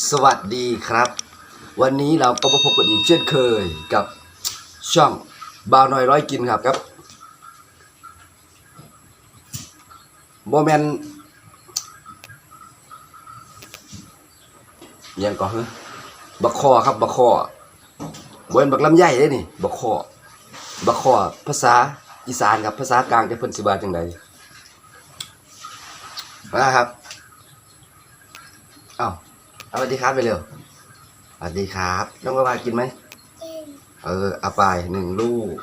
สวัสดีครับ วันนี้เราก็มาพบกันอีกเช่นเคยกับช่องบาวน้อยร้อยกินครับครับโมเมนยังก่อนฮะบักคอครับบักคอบ่เป็นบักลำไยได้นี่บักคอบักคอภาษาอีสานครับภาษากลางจะเพิ่นสิว่าจังไดนะครับอ้าว สวัสดีครับไปเร็วสวัสดีครับ น้องวาวากินไหมเออเอาไปหนึ่งลูก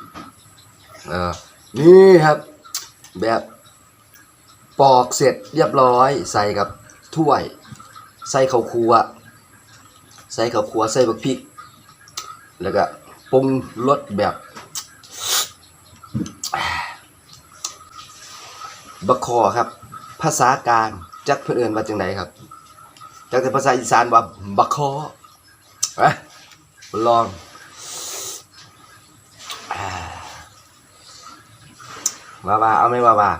เออ นี่ครับ แบบปอกเสร็จเรียบร้อย ใส่กับถ้วย ใส่ข้าวคั่วใส่ข้าวคั่วใส่บักพริก แล้วก็ปรุงรสแบบบักคอครับ ภาษากลางจักเพื่นเอนว่าจังไหนครับ จากแต่ภาษาอีสานว่าบักคอเอ้ยลองอ่าว่าว่าเอาไหมว่าว่า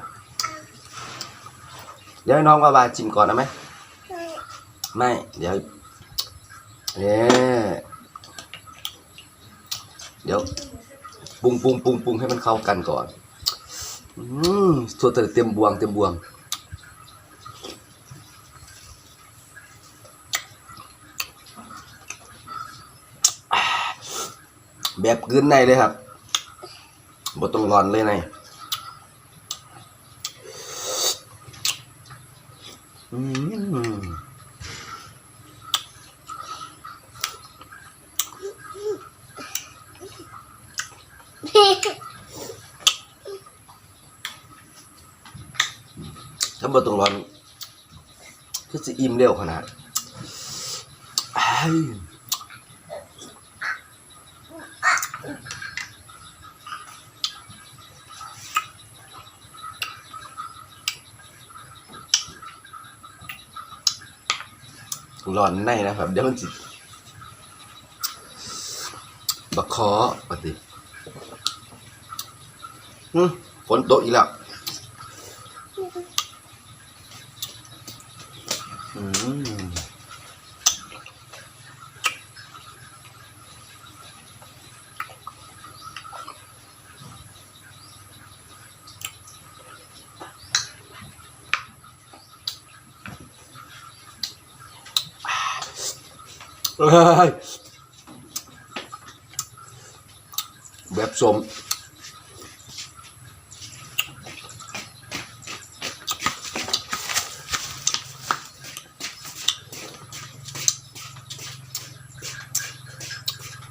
เดี๋ยวน้องว่าว่าชิมก่อนเอาไหมไม่ เดี๋ยวเนี่ยเดี๋ยวปรุงปรุงปรุงปรุงให้มันเข้ากันก่อน อืมส่วนเต็มบวงเต็มบวง แบบกลืนในเลยครับบต้องร้อนเลยในอืมถ้าบต้องร้อนก็จะอิ่มเร็วขนาดอ้าย ร้อนในนะครับ เดี๋ยวมันจิบักคอปฏิอืมฝนตกอีกแล้วอืม แบบสม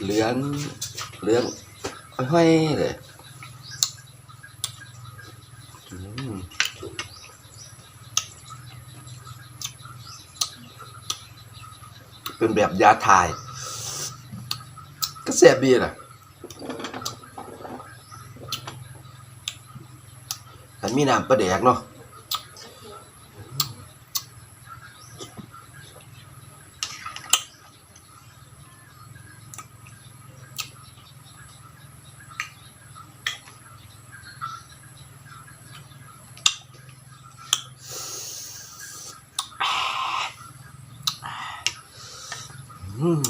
เหลืองเหลืองห้อยๆเลยอืม เป็นแบบยาถ่าย ก็แสบดีนะฉันมีน้ำประแดกเนาะ อืม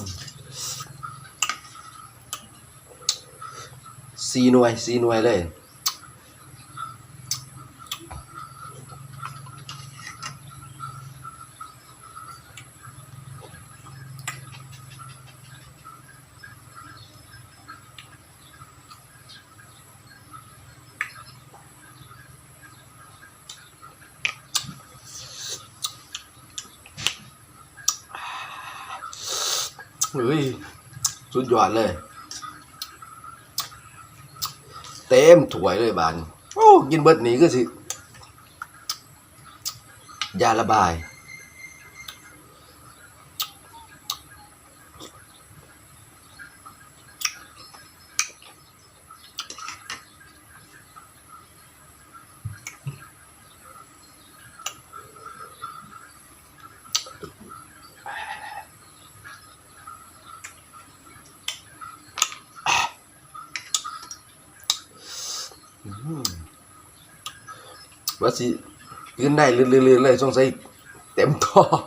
สี่หน่ว เฮ้ยสุดยอดเลย เต็มถ้วยเลยบานโอ้กินเบิดนี้ก็สิ ยาระบาย ว่าสิยืนได้เรื่อยๆเลยสงสัยเต็มท้อง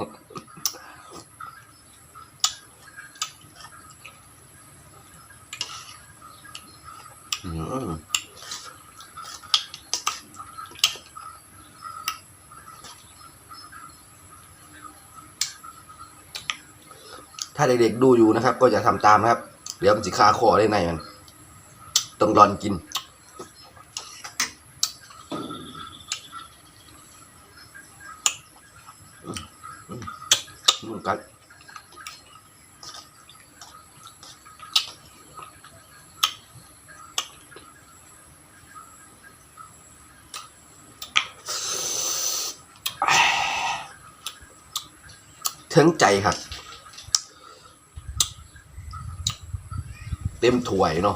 ถ้าเด็กๆดูอยู่นะครับ ก็จะทำตามนะครับ เดี๋ยวมันจะคาคอได้ในมัน ต้องรอนกิน ถึงใจครับ เต็มถ้วยเนาะ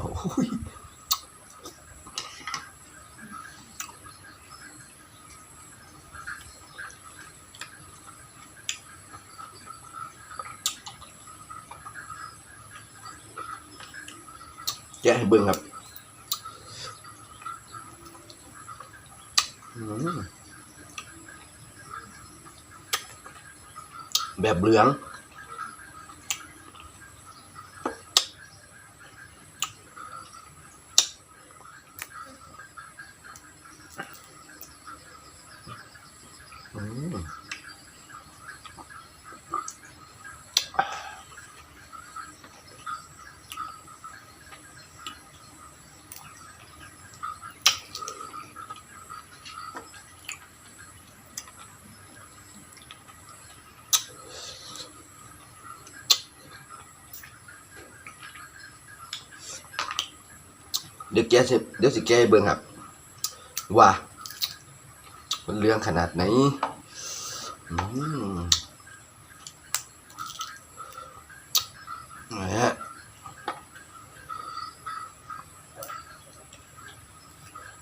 แกะให้เบิ่งครับ อืม แบบเหลือง อืม เดี๋ยวแกเดี๋ยวสิแกเบิ่งครับ ว่า มันเรื่องขนาดไหนอืมนะฮะ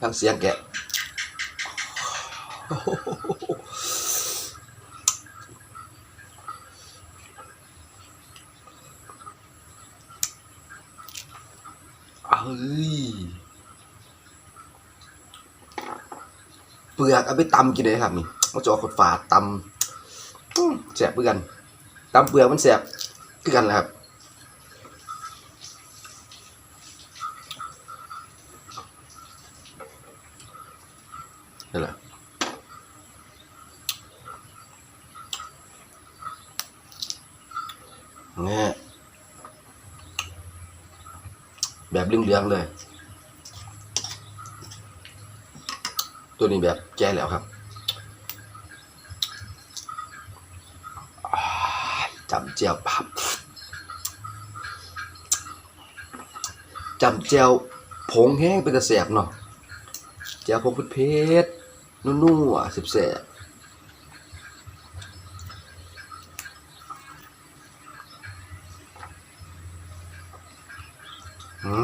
ทั้งเสียงแกะโอ้โห เฮ้ย เปลือกเอาไปตำกินเลยครับนี่มาจอขดฝาดตำแสบเพื่อกันตำเปลือกมันแสบคือกันแหละครับนี่แหละนี่แบบ เหลืองๆเลย ตัวนี้แบบแก่แล้วครับจำเจียวพับจำเจียวผงแห้งเป็นตะแสบเนาะเจียวผงเพชรนุ่นๆอะสิบแสบ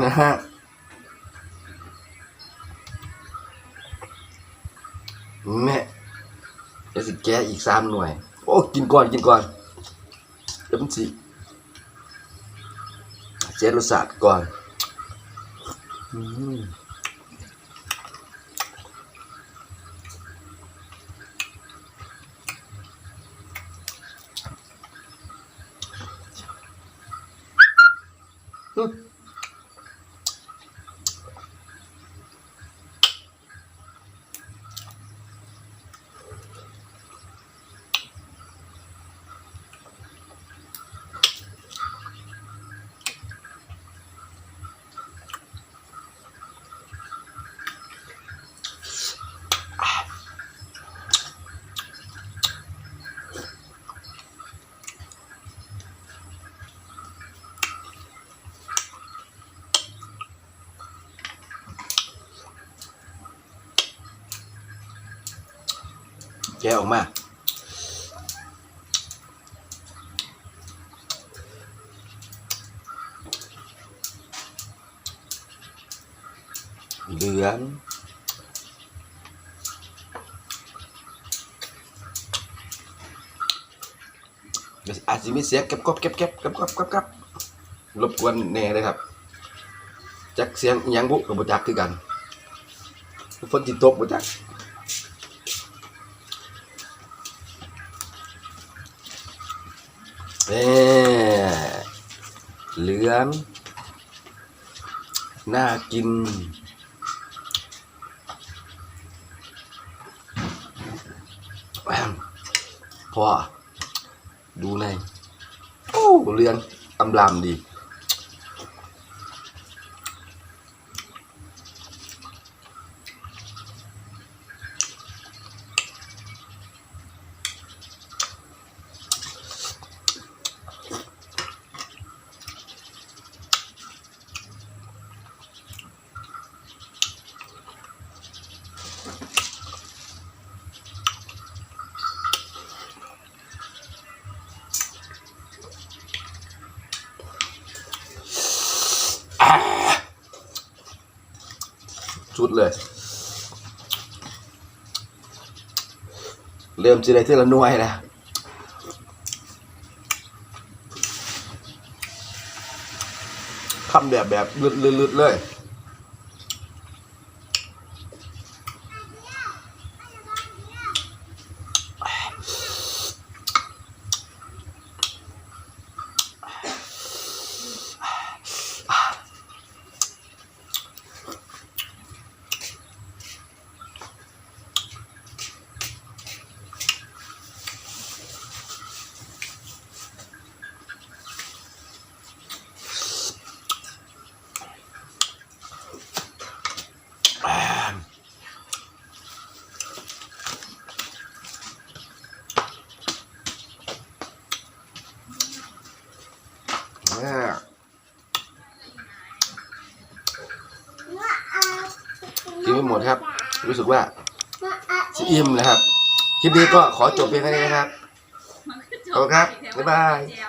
นะฮะแม่จะสิแกอีกสามหน่วย โอ้ กินก่อนกินก่อนเดี๋ยวมันสิเจ็ดรสชาติก่อน อืม แกะออกมา เหลืองอาจจะมีเสียงเก็บกบเก็บเก็บเก็บกบเก็บกบรบกวนแน่เลยครับจักเสียงยังบุกับบุจักคือกันฝนติดตกบุจัก เน่เหลืองน่ากิน พ่อ ดูในโอ้เรือนอำลามดี เลย เริ่มจะได้ที่ละน่วยนะทำแบบแบบลึดๆเลย อ่ากินไม่หมดครับ รู้สึกว่าจะอิ่มนะครับคลิปนี้ก็ขอจบเพียงแค่นี้นะครับมันก็จขอบคุณครับบ๊ายบายแจมอยู่